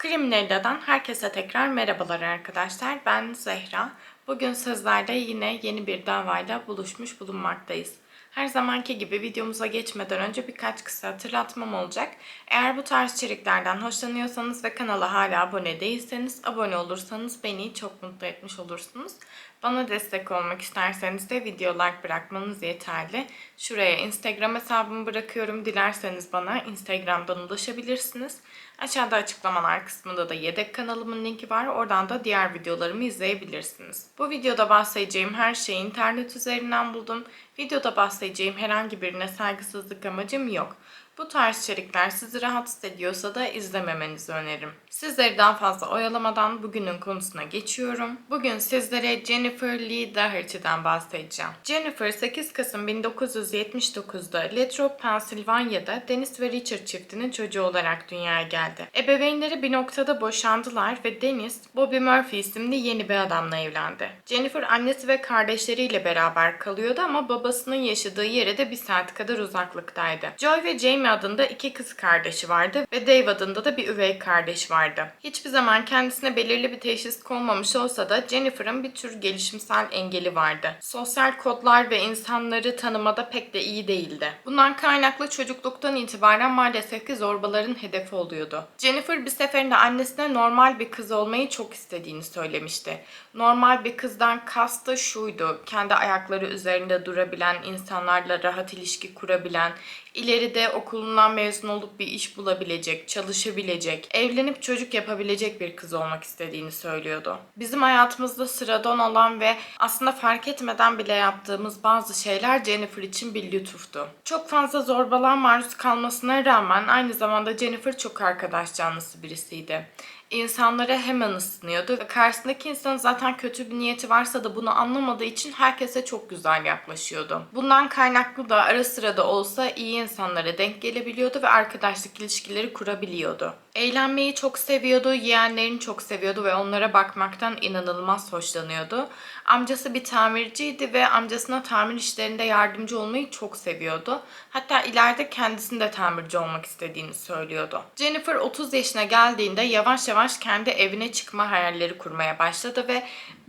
Kriminella'dan herkese tekrar merhabalar arkadaşlar. Ben Zehra. Bugün sizlerle yine yeni bir davayla buluşmuş bulunmaktayız. Her zamanki gibi videomuza geçmeden önce birkaç kısa hatırlatmam olacak. Eğer bu tarz içeriklerden hoşlanıyorsanız ve kanala hala abone değilseniz abone olursanız beni çok mutlu etmiş olursunuz. Bana destek olmak isterseniz de video like bırakmanız yeterli. Şuraya Instagram hesabımı bırakıyorum. Dilerseniz bana Instagram'dan ulaşabilirsiniz. Aşağıda açıklamalar kısmında da yedek kanalımın linki var. Oradan da diğer videolarımı izleyebilirsiniz. Bu videoda bahsedeceğim her şeyi internet üzerinden buldum. Videoda bahsedeceğim herhangi birine saygısızlık amacım yok. Bu tarz içerikler sizi rahatsız ediyorsa da izlememenizi öneririm. Sizleri daha fazla oyalamadan bugünün konusuna geçiyorum. Bugün sizlere Jennifer Lee Doherty'den bahsedeceğim. Jennifer 8 Kasım 1979'da Latrobe, Pennsylvania'da Dennis ve Richard çiftinin çocuğu olarak dünyaya geldi. Ebeveynleri bir noktada boşandılar ve Dennis, Bobby Murphy isimli yeni bir adamla evlendi. Jennifer annesi ve kardeşleriyle beraber kalıyordu ama babasının yaşadığı yere de bir saat kadar uzaklıktaydı. Joy ve Jamie adında iki kız kardeşi vardı ve Dave adında da bir üvey kardeş vardı. Hiçbir zaman kendisine belirli bir teşhis konmamış olsa da Jennifer'ın bir tür gelişimsel engeli vardı. Sosyal kodlar ve insanları tanımada pek de iyi değildi. Bundan kaynaklı çocukluktan itibaren maalesef ki zorbaların hedefi oluyordu. Jennifer bir seferinde annesine normal bir kız olmayı çok istediğini söylemişti. Normal bir kızdan kastı şuydu. Kendi ayakları üzerinde durabilen, insanlarla rahat ilişki kurabilen, ileride okulundan mezun olup bir iş bulabilecek, çalışabilecek, evlenip çocuk yapabilecek bir kız olmak istediğini söylüyordu. Bizim hayatımızda sıradan olan ve aslında fark etmeden bile yaptığımız bazı şeyler Jennifer için bir lütuftu. Çok fazla zorbalığa maruz kalmasına rağmen aynı zamanda Jennifer çok arkadaş canlısı birisiydi insanlara hemen ısınıyordu. Ve karşısındaki insanın zaten kötü bir niyeti varsa da bunu anlamadığı için herkese çok güzel yaklaşıyordu. Bundan kaynaklı da ara sıra da olsa iyi insanlara denk gelebiliyordu ve arkadaşlık ilişkileri kurabiliyordu. Eğlenmeyi çok seviyordu, yeğenlerini çok seviyordu ve onlara bakmaktan inanılmaz hoşlanıyordu. Amcası bir tamirciydi ve amcasına tamir işlerinde yardımcı olmayı çok seviyordu. Hatta ileride kendisinin de tamirci olmak istediğini söylüyordu. Jennifer 30 yaşına geldiğinde yavaş yavaş kendi evine çıkma hayalleri kurmaya başladı ve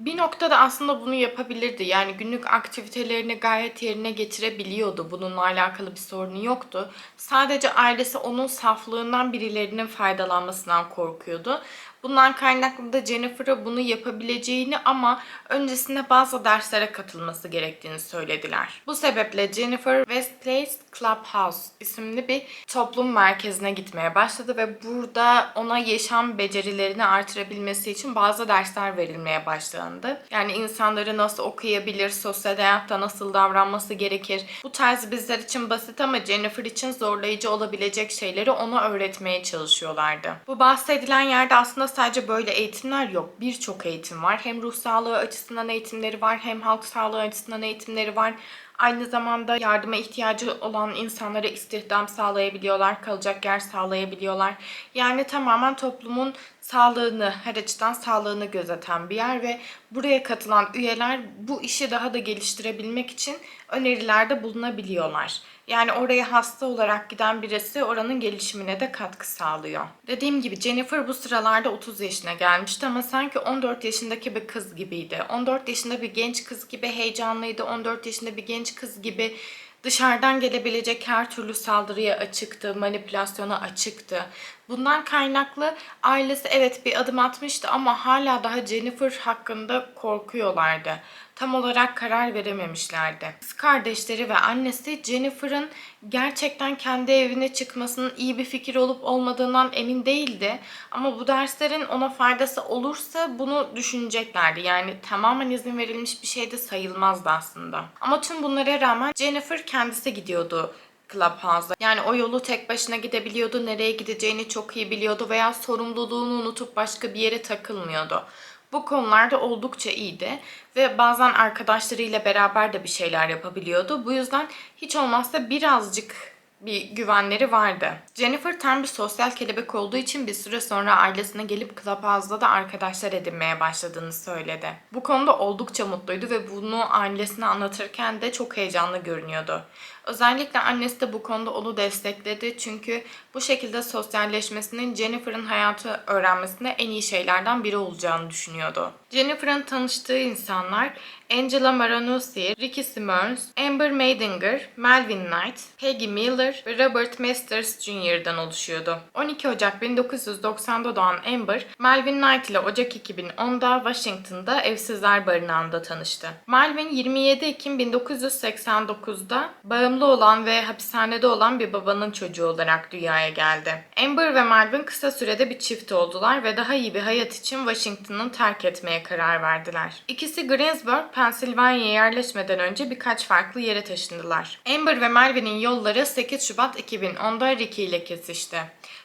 bir noktada aslında bunu yapabilirdi. Yani günlük aktivitelerini gayet yerine getirebiliyordu. Bununla alakalı bir sorunu yoktu. Sadece ailesi onun saflığından birilerinin faydalanmasından korkuyordu. Bundan kaynaklı da Jennifer'a bunu yapabileceğini ama öncesinde bazı derslere katılması gerektiğini söylediler. Bu sebeple Jennifer West Place Clubhouse isimli bir toplum merkezine gitmeye başladı ve burada ona yaşam becerilerini artırabilmesi için bazı dersler verilmeye başlandı. Yani insanları nasıl okuyabilir, sosyal hayatta nasıl davranması gerekir. Bu tarz bizler için basit ama Jennifer için zorlayıcı olabilecek şeyleri ona öğretmeye çalışıyorlardı. Bu bahsedilen yerde aslında sadece böyle eğitimler yok. Birçok eğitim var. Hem ruh sağlığı açısından eğitimleri var, hem halk sağlığı açısından eğitimleri var. Aynı zamanda yardıma ihtiyacı olan insanlara istihdam sağlayabiliyorlar, kalacak yer sağlayabiliyorlar. Yani tamamen toplumun sağlığını, her açıdan sağlığını gözeten bir yer ve buraya katılan üyeler bu işi daha da geliştirebilmek için önerilerde bulunabiliyorlar. Yani oraya hasta olarak giden birisi oranın gelişimine de katkı sağlıyor. Dediğim gibi Jennifer bu sıralarda 30 yaşına gelmişti ama sanki 14 yaşındaki bir kız gibiydi. 14 yaşında bir genç kız gibi heyecanlıydı. 14 yaşında bir genç kız gibi dışarıdan gelebilecek her türlü saldırıya açıktı, manipülasyona açıktı. Bundan kaynaklı ailesi evet bir adım atmıştı ama hala daha Jennifer hakkında korkuyorlardı. Tam olarak karar verememişlerdi. Kız kardeşleri ve annesi Jennifer'ın gerçekten kendi evine çıkmasının iyi bir fikir olup olmadığından emin değildi. Ama bu derslerin ona faydası olursa bunu düşüneceklerdi. Yani tamamen izin verilmiş bir şey de sayılmazdı aslında. Ama tüm bunlara rağmen Jennifer kendisi gidiyordu Clubhouse'da. Yani o yolu tek başına gidebiliyordu, nereye gideceğini çok iyi biliyordu veya sorumluluğunu unutup başka bir yere takılmıyordu. Bu konularda oldukça iyiydi ve bazen arkadaşlarıyla beraber de bir şeyler yapabiliyordu. Bu yüzden hiç olmazsa birazcık bir güvenleri vardı. Jennifer tam bir sosyal kelebek olduğu için bir süre sonra ailesine gelip Clubhouse'da da arkadaşlar edinmeye başladığını söyledi. Bu konuda oldukça mutluydu ve bunu ailesine anlatırken de çok heyecanlı görünüyordu. Özellikle annesi de bu konuda onu destekledi. Çünkü bu şekilde sosyalleşmesinin Jennifer'ın hayatı öğrenmesinde en iyi şeylerden biri olacağını düşünüyordu. Jennifer'ın tanıştığı insanlar Angela Maranussi, Ricky Simmons, Amber Maidinger, Melvin Knight, Peggy Miller ve Robert Masters Jr.'dan oluşuyordu. 12 Ocak 1990'da doğan Amber, Melvin Knight ile Ocak 2010'da Washington'da Evsizler Barınağı'nda tanıştı. Melvin 27 Ekim 1989'da bağımlı olan ve hapishanede olan bir babanın çocuğu olarak dünyaya geldi. Amber ve Melvin kısa sürede bir çift oldular ve daha iyi bir hayat için Washington'ı terk etmeye karar verdiler. İkisi Greensburg, Pennsylvania'ya yerleşmeden önce birkaç farklı yere taşındılar. Amber ve Melvin'in yolları 8 Şubat 2010'da Ricky ile kesişti.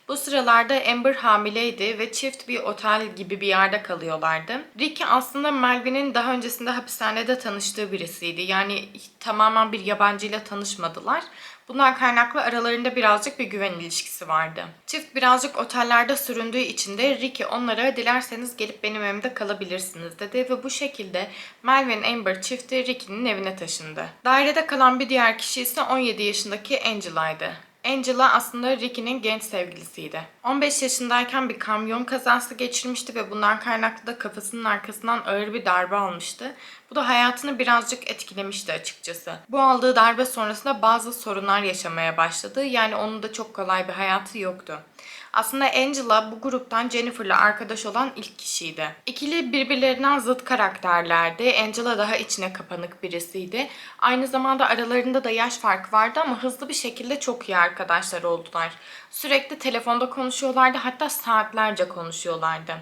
Bu sıralarda Amber hamileydi ve çift bir otel gibi bir yerde kalıyorlardı. Ricky aslında Melvin'in daha öncesinde hapishanede tanıştığı birisiydi. Yani tamamen bir yabancıyla tanışmadılar. Bundan kaynaklı aralarında birazcık bir güven ilişkisi vardı. Çift birazcık otellerde süründüğü için de Ricky onlara dilerseniz gelip benim evimde kalabilirsiniz dedi ve bu şekilde Melvin Amber çifti Ricky'nin evine taşındı. Dairede kalan bir diğer kişi ise 17 yaşındaki Angela'ydı. Angela aslında Ricky'nin genç sevgilisiydi. 15 yaşındayken bir kamyon kazası geçirmişti ve bundan kaynaklı da kafasının arkasından ağır bir darbe almıştı. Bu da hayatını birazcık etkilemişti açıkçası. Bu aldığı darbe sonrasında bazı sorunlar yaşamaya başladı. Yani onun da çok kolay bir hayatı yoktu. Aslında Angela bu gruptan Jennifer'la arkadaş olan ilk kişiydi. İkili birbirlerinden zıt karakterlerdi. Angela daha içine kapanık birisiydi. Aynı zamanda aralarında da yaş farkı vardı ama hızlı bir şekilde çok iyi arkadaşlar oldular. Sürekli telefonda konuşuyorlardı hatta saatlerce konuşuyorlardı.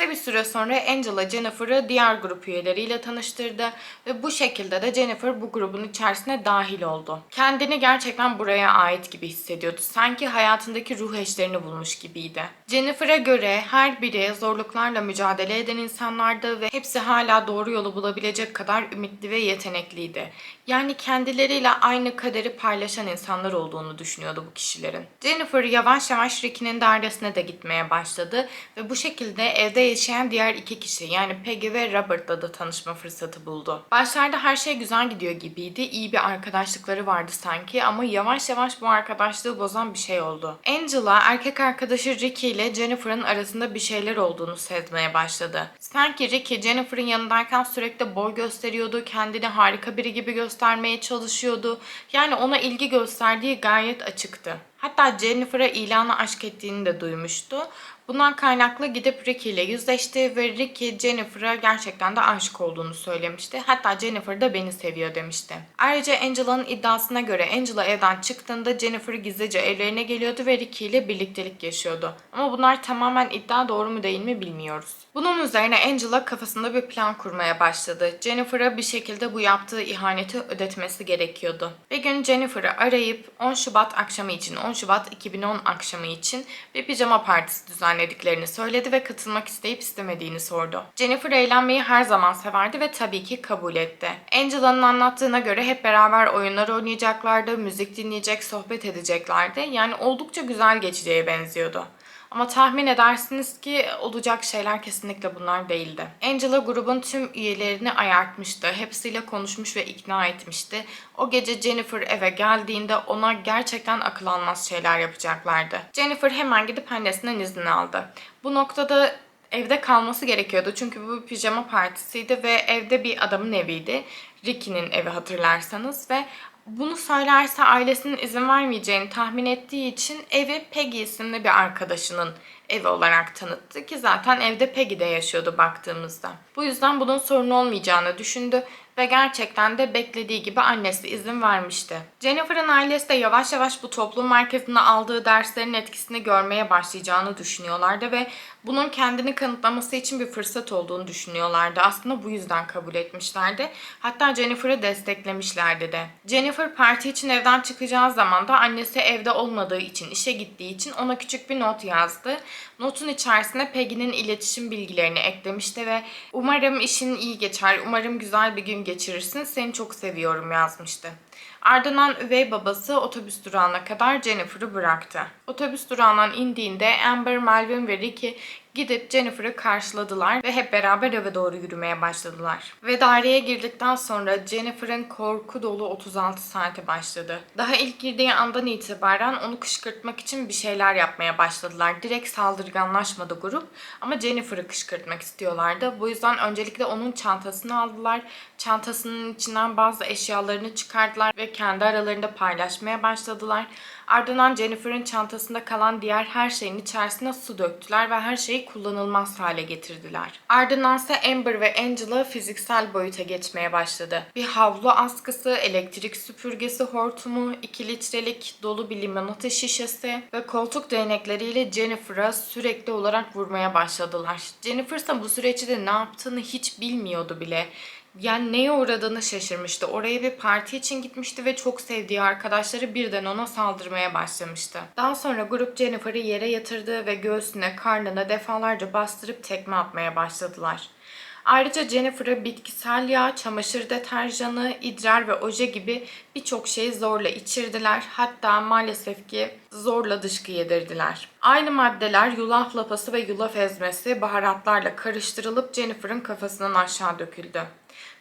Kısa bir süre sonra Angela Jennifer'ı diğer grup üyeleriyle tanıştırdı ve bu şekilde de Jennifer bu grubun içerisine dahil oldu. Kendini gerçekten buraya ait gibi hissediyordu. Sanki hayatındaki ruh eşlerini bulmuş gibiydi. Jennifer'a göre her biri zorluklarla mücadele eden insanlardı ve hepsi hala doğru yolu bulabilecek kadar ümitli ve yetenekliydi. Yani kendileriyle aynı kaderi paylaşan insanlar olduğunu düşünüyordu bu kişilerin. Jennifer yavaş yavaş Ricky'nin dairesine de gitmeye başladı ve bu şekilde evde yaşayan diğer iki kişi yani Peggy ve Robert'la da tanışma fırsatı buldu. Başlarda her şey güzel gidiyor gibiydi. İyi bir arkadaşlıkları vardı sanki ama yavaş yavaş bu arkadaşlığı bozan bir şey oldu. Angela erkek arkadaşı Ricky ile Jennifer'ın arasında bir şeyler olduğunu sezmeye başladı. Sanki Ricky Jennifer'ın yanındayken sürekli boy gösteriyordu, kendini harika biri gibi göstermeye çalışıyordu. Yani ona ilgi gösterdiği gayet açıktı. Hatta Jennifer'a ilanı aşk ettiğini de duymuştu. Bundan kaynaklı gidip Ricky ile yüzleşti ve Ricky Jennifer'a gerçekten de aşık olduğunu söylemişti. Hatta Jennifer da beni seviyor demişti. Ayrıca Angela'nın iddiasına göre Angela evden çıktığında Jennifer gizlice evlerine geliyordu ve Ricky ile birliktelik yaşıyordu. Ama bunlar tamamen iddia doğru mu değil mi bilmiyoruz. Bunun üzerine Angela kafasında bir plan kurmaya başladı. Jennifer'a bir şekilde bu yaptığı ihaneti ödetmesi gerekiyordu. Bir gün Jennifer'ı arayıp 10 Şubat akşamı için, 10 Şubat 2010 akşamı için bir pijama partisi düzenlediklerini söyledi ve katılmak isteyip istemediğini sordu. Jennifer eğlenmeyi her zaman severdi ve tabii ki kabul etti. Angela'nın anlattığına göre hep beraber oyunlar oynayacaklardı, müzik dinleyecek, sohbet edeceklerdi. Yani oldukça güzel geçeceğe benziyordu. Ama tahmin edersiniz ki olacak şeyler kesinlikle bunlar değildi. Angela grubun tüm üyelerini ayartmıştı. Hepsiyle konuşmuş ve ikna etmişti. O gece Jennifer eve geldiğinde ona gerçekten akıl almaz şeyler yapacaklardı. Jennifer hemen gidip annesinden izin aldı. Bu noktada evde kalması gerekiyordu. Çünkü bu bir pijama partisiydi ve evde bir adamın eviydi. Ricky'nin evi hatırlarsanız ve bunu söylerse ailesinin izin vermeyeceğini tahmin ettiği için evi Peggy isimli bir arkadaşının evi olarak tanıttı ki zaten evde Peggy de yaşıyordu baktığımızda. Bu yüzden bunun sorun olmayacağını düşündü ve gerçekten de beklediği gibi annesi izin vermişti. Jennifer'ın ailesi de yavaş yavaş bu toplum merkezinde aldığı derslerin etkisini görmeye başlayacağını düşünüyorlardı ve bunun kendini kanıtlaması için bir fırsat olduğunu düşünüyorlardı. Aslında bu yüzden kabul etmişlerdi. Hatta Jennifer'ı desteklemişlerdi de. Jennifer parti için evden çıkacağı zaman da annesi evde olmadığı için, işe gittiği için ona küçük bir not yazdı. Notun içerisine Peggy'nin iletişim bilgilerini eklemişti ve umarım işin iyi geçer, umarım güzel bir gün geçirirsin, seni çok seviyorum yazmıştı. Ardından üvey babası otobüs durağına kadar Jennifer'ı bıraktı. Otobüs durağından indiğinde Amber, Melvin ve Ricky gidip Jennifer'ı karşıladılar ve hep beraber eve doğru yürümeye başladılar. Ve daireye girdikten sonra Jennifer'ın korku dolu 36 saati başladı. Daha ilk girdiği andan itibaren onu kışkırtmak için bir şeyler yapmaya başladılar. Direkt saldırganlaşmadı grup ama Jennifer'ı kışkırtmak istiyorlardı. Bu yüzden öncelikle onun çantasını aldılar. Çantasının içinden bazı eşyalarını çıkardılar ve kendi aralarında paylaşmaya başladılar. Ardından Jennifer'ın çantasında kalan diğer her şeyin içerisine su döktüler ve her şeyi kullanılmaz hale getirdiler. Ardından ise Amber ve Angela fiziksel boyuta geçmeye başladı. Bir havlu askısı, elektrik süpürgesi hortumu, 2 litrelik dolu bir limonata şişesi ve koltuk değnekleriyle Jennifer'a sürekli olarak vurmaya başladılar. Jennifer ise bu süreçte ne yaptığını hiç bilmiyordu bile. Yani neye uğradığını şaşırmıştı. Oraya bir parti için gitmişti ve çok sevdiği arkadaşları birden ona saldırmaya başlamıştı. Daha sonra grup Jennifer'ı yere yatırdı ve göğsüne, karnına defalarca bastırıp tekme atmaya başladılar. Ayrıca Jennifer'a bitkisel yağ, çamaşır deterjanı, idrar ve oje gibi birçok şeyi zorla içirdiler. Hatta maalesef ki zorla dışkı yedirdiler. Aynı maddeler yulaf lapası ve yulaf ezmesi baharatlarla karıştırılıp Jennifer'ın kafasından aşağı döküldü.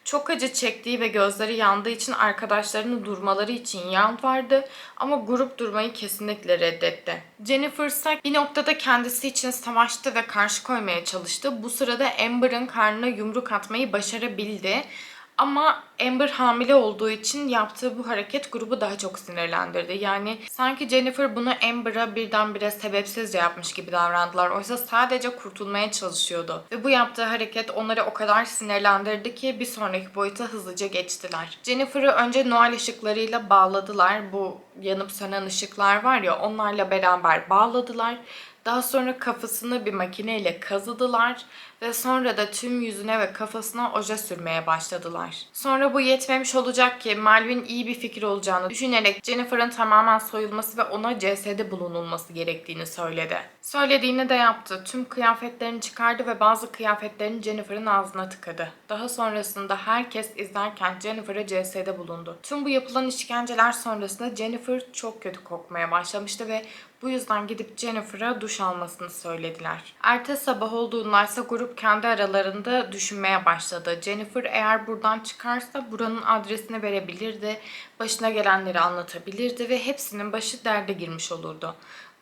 Çok acı çektiği ve gözleri yandığı için arkadaşlarını durmaları için yalvardı ama grup durmayı kesinlikle reddetti. Jennifer ise bir noktada kendisi için savaştı ve karşı koymaya çalıştı. Bu sırada Amber'ın karnına yumruk atmayı başarabildi. Ama Amber hamile olduğu için yaptığı bu hareket grubu daha çok sinirlendirdi. Yani sanki Jennifer bunu Amber'a birdenbire sebepsizce yapmış gibi davrandılar. Oysa sadece kurtulmaya çalışıyordu. Ve bu yaptığı hareket onları o kadar sinirlendirdi ki bir sonraki boyuta hızlıca geçtiler. Jennifer'ı önce Noel ışıklarıyla bağladılar. Bu yanıp sönen ışıklar var ya onlarla beraber bağladılar. Daha sonra kafasını bir makineyle kazıdılar ve sonra da tüm yüzüne ve kafasına oje sürmeye başladılar. Sonra bu yetmemiş olacak ki Melvin iyi bir fikir olacağını düşünerek Jennifer'ın tamamen soyulması ve ona CS'de bulunulması gerektiğini söyledi. Söylediğini de yaptı. Tüm kıyafetlerini çıkardı ve bazı kıyafetlerini Jennifer'ın ağzına tıkadı. Daha sonrasında herkes izlerken Jennifer'a CS'de bulundu. Tüm bu yapılan işkenceler sonrasında Jennifer çok kötü kokmaya başlamıştı ve bu yüzden gidip Jennifer'a duş almasını söylediler. Ertesi sabah olduğunda ise grup kendi aralarında düşünmeye başladı. Jennifer eğer buradan çıkarsa buranın adresini verebilirdi, başına gelenleri anlatabilirdi ve hepsinin başı derde girmiş olurdu.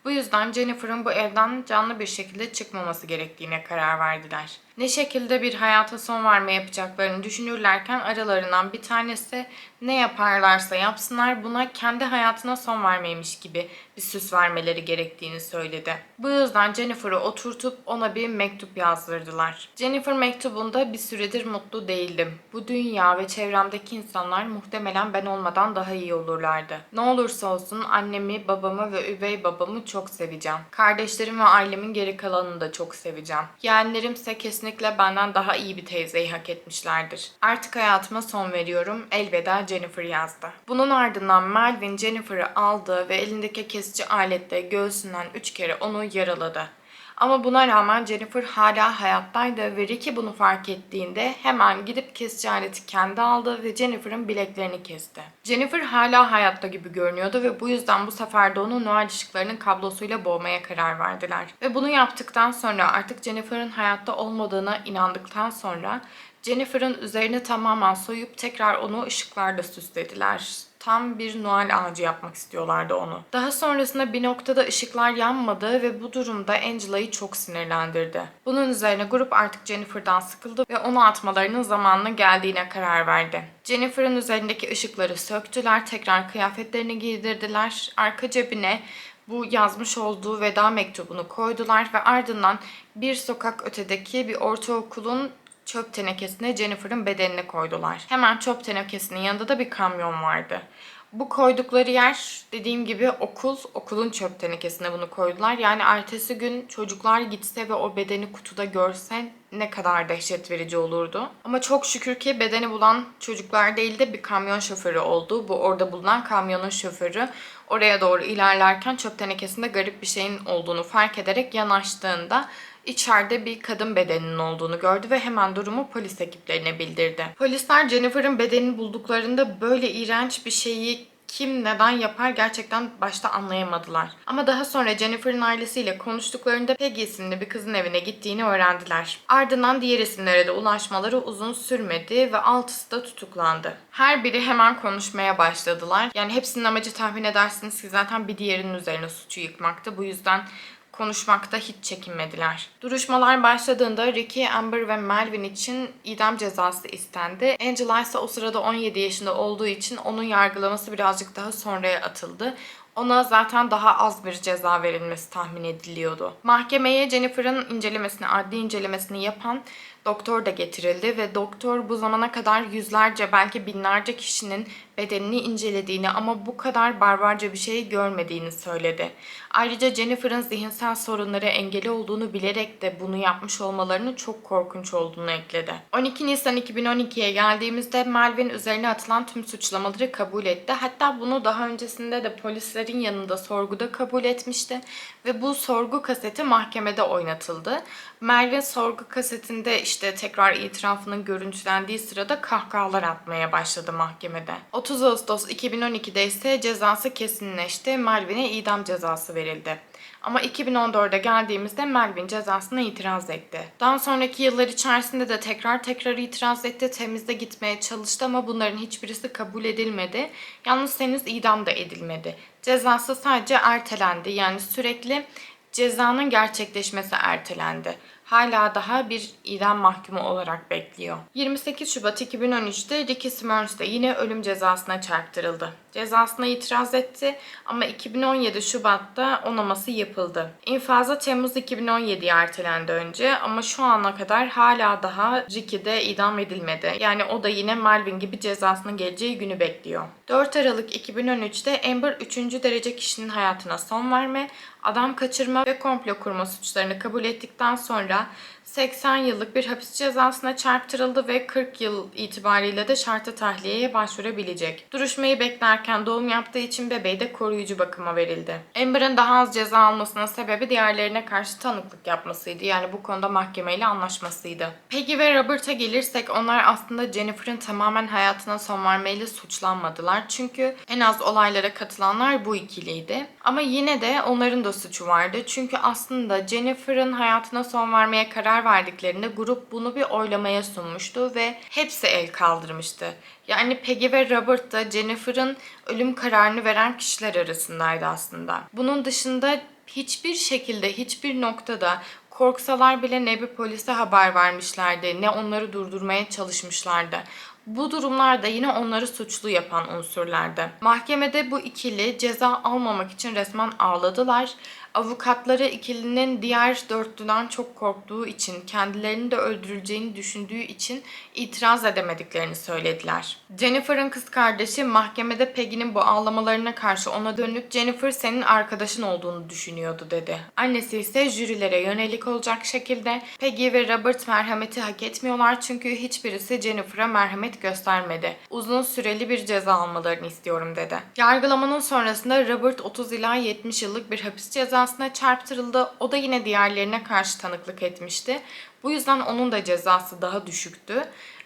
Bu yüzden Jennifer'ın bu evden canlı bir şekilde çıkmaması gerektiğine karar verdiler. Ne şekilde bir hayata son verme yapacaklarını düşünürlerken aralarından bir tanesi ne yaparlarsa yapsınlar buna kendi hayatına son vermeymiş gibi bir süs vermeleri gerektiğini söyledi. Bu yüzden Jennifer'ı oturtup ona bir mektup yazdırdılar. Jennifer mektubunda bir süredir mutlu değildim. Bu dünya ve çevremdeki insanlar muhtemelen ben olmadan daha iyi olurlardı. Ne olursa olsun annemi, babamı ve üvey babamı çok seveceğim. Kardeşlerim ve ailemin geri kalanını da çok seveceğim. Yeğenlerimse kesinlikle benden daha iyi bir teyzeyi hak etmişlerdir. Artık hayatıma son veriyorum. Elveda Jennifer yazdı. Bunun ardından Melvin Jennifer'ı aldı ve elindeki kesici aletle göğsünden üç kere onu yaraladı. Ama buna rağmen Jennifer hala hayattaydı ve Ricky bunu fark ettiğinde hemen gidip kesici aleti kendi aldı ve Jennifer'ın bileklerini kesti. Jennifer hala hayatta gibi görünüyordu ve bu yüzden bu sefer de onu Noel ışıklarının kablosuyla boğmaya karar verdiler. Ve bunu yaptıktan sonra artık Jennifer'ın hayatta olmadığına inandıktan sonra Jennifer'ın üzerine tamamen soyup tekrar onu ışıklarla süslediler tam bir Noel ağacı yapmak istiyorlardı onu. Daha sonrasında bir noktada ışıklar yanmadı ve bu durumda Angela'yı çok sinirlendirdi. Bunun üzerine grup artık Jennifer'dan sıkıldı ve onu atmalarının zamanının geldiğine karar verdi. Jennifer'ın üzerindeki ışıkları söktüler, tekrar kıyafetlerini giydirdiler, arka cebine bu yazmış olduğu veda mektubunu koydular ve ardından bir sokak ötedeki bir ortaokulun çöp tenekesine Jennifer'ın bedenini koydular. Hemen çöp tenekesinin yanında da bir kamyon vardı. Bu koydukları yer dediğim gibi okul, okulun çöp tenekesine bunu koydular. Yani ertesi gün çocuklar gitse ve o bedeni kutuda görse ne kadar dehşet verici olurdu. Ama çok şükür ki bedeni bulan çocuklar değil de bir kamyon şoförü oldu. Bu orada bulunan kamyonun şoförü oraya doğru ilerlerken çöp tenekesinde garip bir şeyin olduğunu fark ederek yanaştığında içeride bir kadın bedeninin olduğunu gördü ve hemen durumu polis ekiplerine bildirdi. Polisler Jennifer'ın bedenini bulduklarında böyle iğrenç bir şeyi kim neden yapar gerçekten başta anlayamadılar. Ama daha sonra Jennifer'ın ailesiyle konuştuklarında Peggy isimli bir kızın evine gittiğini öğrendiler. Ardından diğer isimlere de ulaşmaları uzun sürmedi ve altısı da tutuklandı. Her biri hemen konuşmaya başladılar. Yani hepsinin amacı tahmin edersiniz ki zaten bir diğerinin üzerine suçu yıkmaktı. Bu yüzden konuşmakta hiç çekinmediler. Duruşmalar başladığında Ricky, Amber ve Melvin için idam cezası istendi. Angela ise o sırada 17 yaşında olduğu için onun yargılaması birazcık daha sonraya atıldı. Ona zaten daha az bir ceza verilmesi tahmin ediliyordu. Mahkemeye Jennifer'ın incelemesini, adli incelemesini yapan doktor da getirildi ve doktor bu zamana kadar yüzlerce belki binlerce kişinin bedenini incelediğini ama bu kadar barbarca bir şey görmediğini söyledi. Ayrıca Jennifer'ın zihinsel sorunları engeli olduğunu bilerek de bunu yapmış olmalarının çok korkunç olduğunu ekledi. 12 Nisan 2012'ye geldiğimizde Melvin üzerine atılan tüm suçlamaları kabul etti. Hatta bunu daha öncesinde de polislerin yanında sorguda kabul etmişti ve bu sorgu kaseti mahkemede oynatıldı. Melvin sorgu kasetinde işte tekrar itirafının görüntülendiği sırada kahkahalar atmaya başladı mahkemede. 30 Ağustos 2012'de ise cezası kesinleşti. Melvin'e idam cezası verildi. Ama 2014'e geldiğimizde Melvin cezasına itiraz etti. Daha sonraki yıllar içerisinde de tekrar tekrar itiraz etti. Temizde gitmeye çalıştı ama bunların hiçbirisi kabul edilmedi. Yalnız henüz idam da edilmedi. Cezası sadece ertelendi. Yani sürekli cezanın gerçekleşmesi ertelendi. Hala daha bir idam mahkumu olarak bekliyor. 28 Şubat 2013'te Ricky Smurns de yine ölüm cezasına çarptırıldı. Cezasına itiraz etti ama 2017 Şubat'ta onaması yapıldı. İnfazı Temmuz 2017'ye ertelendi önce ama şu ana kadar hala daha Ricky'de idam edilmedi. Yani o da yine Melvin gibi cezasının geleceği günü bekliyor. 4 Aralık 2013'te Amber 3. derece kişinin hayatına son verme, adam kaçırma ve komplo kurma suçlarını kabul ettikten sonra 80 yıllık bir hapis cezasına çarptırıldı ve 40 yıl itibariyle de şartlı tahliyeye başvurabilecek. Duruşmayı beklerken doğum yaptığı için bebeği de koruyucu bakıma verildi. Amber'ın daha az ceza almasının sebebi diğerlerine karşı tanıklık yapmasıydı. Yani bu konuda mahkemeyle anlaşmasıydı. Peggy ve Robert'a gelirsek onlar aslında Jennifer'ın tamamen hayatına son vermeyle suçlanmadılar. Çünkü en az olaylara katılanlar bu ikiliydi. Ama yine de onların da suçu vardı. Çünkü aslında Jennifer'ın hayatına son vermeye karar verdiklerinde grup bunu bir oylamaya sunmuştu ve hepsi el kaldırmıştı. Yani Peggy ve Robert da Jennifer'ın ölüm kararını veren kişiler arasındaydı aslında. Bunun dışında hiçbir şekilde, hiçbir noktada korksalar bile ne bir polise haber vermişlerdi, ne onları durdurmaya çalışmışlardı. Bu durumlar da yine onları suçlu yapan unsurlardı. Mahkemede bu ikili ceza almamak için resmen ağladılar. Avukatları ikilinin diğer dörtlüden çok korktuğu için, kendilerini de öldürüleceğini düşündüğü için itiraz edemediklerini söylediler. Jennifer'ın kız kardeşi mahkemede Peggy'nin bu ağlamalarına karşı ona dönüp Jennifer senin arkadaşın olduğunu düşünüyordu dedi. Annesi ise jürilere yönelik olacak şekilde Peggy ve Robert merhameti hak etmiyorlar çünkü hiçbirisi Jennifer'a merhamet göstermedi. Uzun süreli bir ceza almalarını istiyorum dedi. Yargılamanın sonrasında Robert 30 ila 70 yıllık bir hapis cezasına çarptırıldı. O da yine diğerlerine karşı tanıklık etmişti. Bu yüzden onun da cezası daha düşüktü.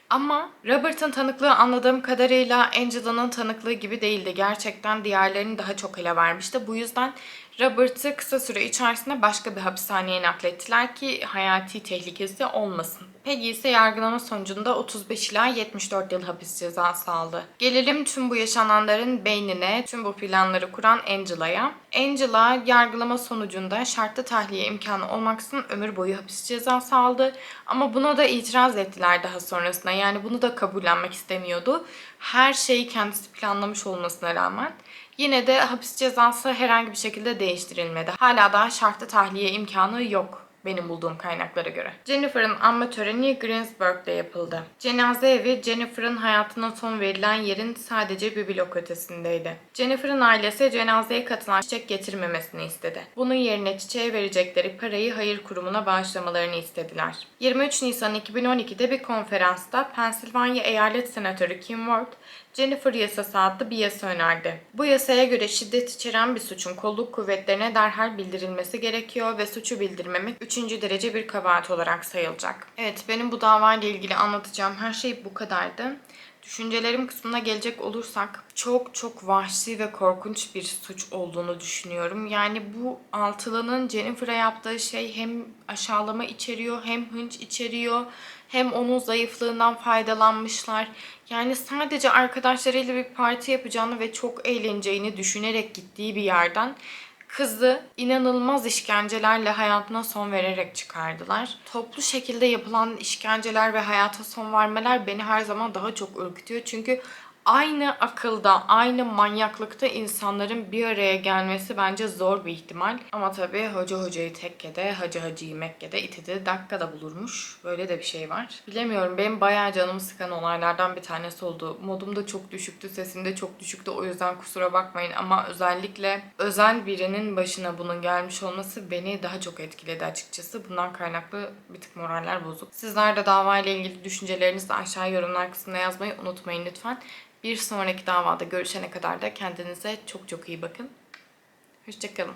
Ama Robert'ın tanıklığı anladığım kadarıyla Angela'nın tanıklığı gibi değildi. Gerçekten diğerlerini daha çok ele vermişti. Bu yüzden Robert'ı kısa süre içerisinde başka bir hapishaneye naklettiler ki hayati tehlikesi olmasın. Peggy ise yargılama sonucunda 35 ila 74 yıl hapis cezası aldı. Gelelim tüm bu yaşananların beynine, tüm bu planları kuran Angela'ya. Angela yargılama sonucunda şartlı tahliye imkanı olmaksızın ömür boyu hapis cezası aldı. Ama buna da itiraz ettiler daha sonrasında. Yani bunu da kabullenmek istemiyordu. Her şeyi kendisi planlamış olmasına rağmen. Yine de hapis cezası herhangi bir şekilde değiştirilmedi. Hala daha şartlı tahliye imkanı yok benim bulduğum kaynaklara göre. Jennifer'ın anma töreni Greensburg'da yapıldı. Cenaze evi Jennifer'ın hayatına son verilen yerin sadece bir blok ötesindeydi. Jennifer'ın ailesi cenazeye katılan çiçek getirmemesini istedi. Bunun yerine çiçeğe verecekleri parayı hayır kurumuna bağışlamalarını istediler. 23 Nisan 2012'de bir konferansta Pennsylvania Eyalet Senatörü Kim Ward, Jennifer yasası adlı bir yasa önerdi. Bu yasaya göre şiddet içeren bir suçun kolluk kuvvetlerine derhal bildirilmesi gerekiyor ve suçu bildirmemek 3. derece bir kabahat olarak sayılacak. Evet benim bu davayla ilgili anlatacağım her şey bu kadardı. Düşüncelerim kısmına gelecek olursak çok çok vahşi ve korkunç bir suç olduğunu düşünüyorum. Yani bu altılının Jennifer'a yaptığı şey hem aşağılama içeriyor hem hınç içeriyor hem onun zayıflığından faydalanmışlar. Yani sadece arkadaşlarıyla bir parti yapacağını ve çok eğleneceğini düşünerek gittiği bir yerden Kızı inanılmaz işkencelerle hayatına son vererek çıkardılar. Toplu şekilde yapılan işkenceler ve hayata son vermeler beni her zaman daha çok ürkütüyor. Çünkü aynı akılda, aynı manyaklıkta insanların bir araya gelmesi bence zor bir ihtimal. Ama tabii hoca hocayı tekkede, hacı hacıyı Mekke'de, itidi dakikada bulurmuş. Böyle de bir şey var. Bilemiyorum benim bayağı canımı sıkan olaylardan bir tanesi oldu. Modum da çok düşüktü, sesim de çok düşüktü. O yüzden kusura bakmayın ama özellikle özel birinin başına bunun gelmiş olması beni daha çok etkiledi açıkçası. Bundan kaynaklı bir tık moraller bozuk. Sizler de davayla ilgili düşüncelerinizi aşağı yorumlar kısmına yazmayı unutmayın lütfen. Bir sonraki davada görüşene kadar da kendinize çok çok iyi bakın. Hoşçakalın.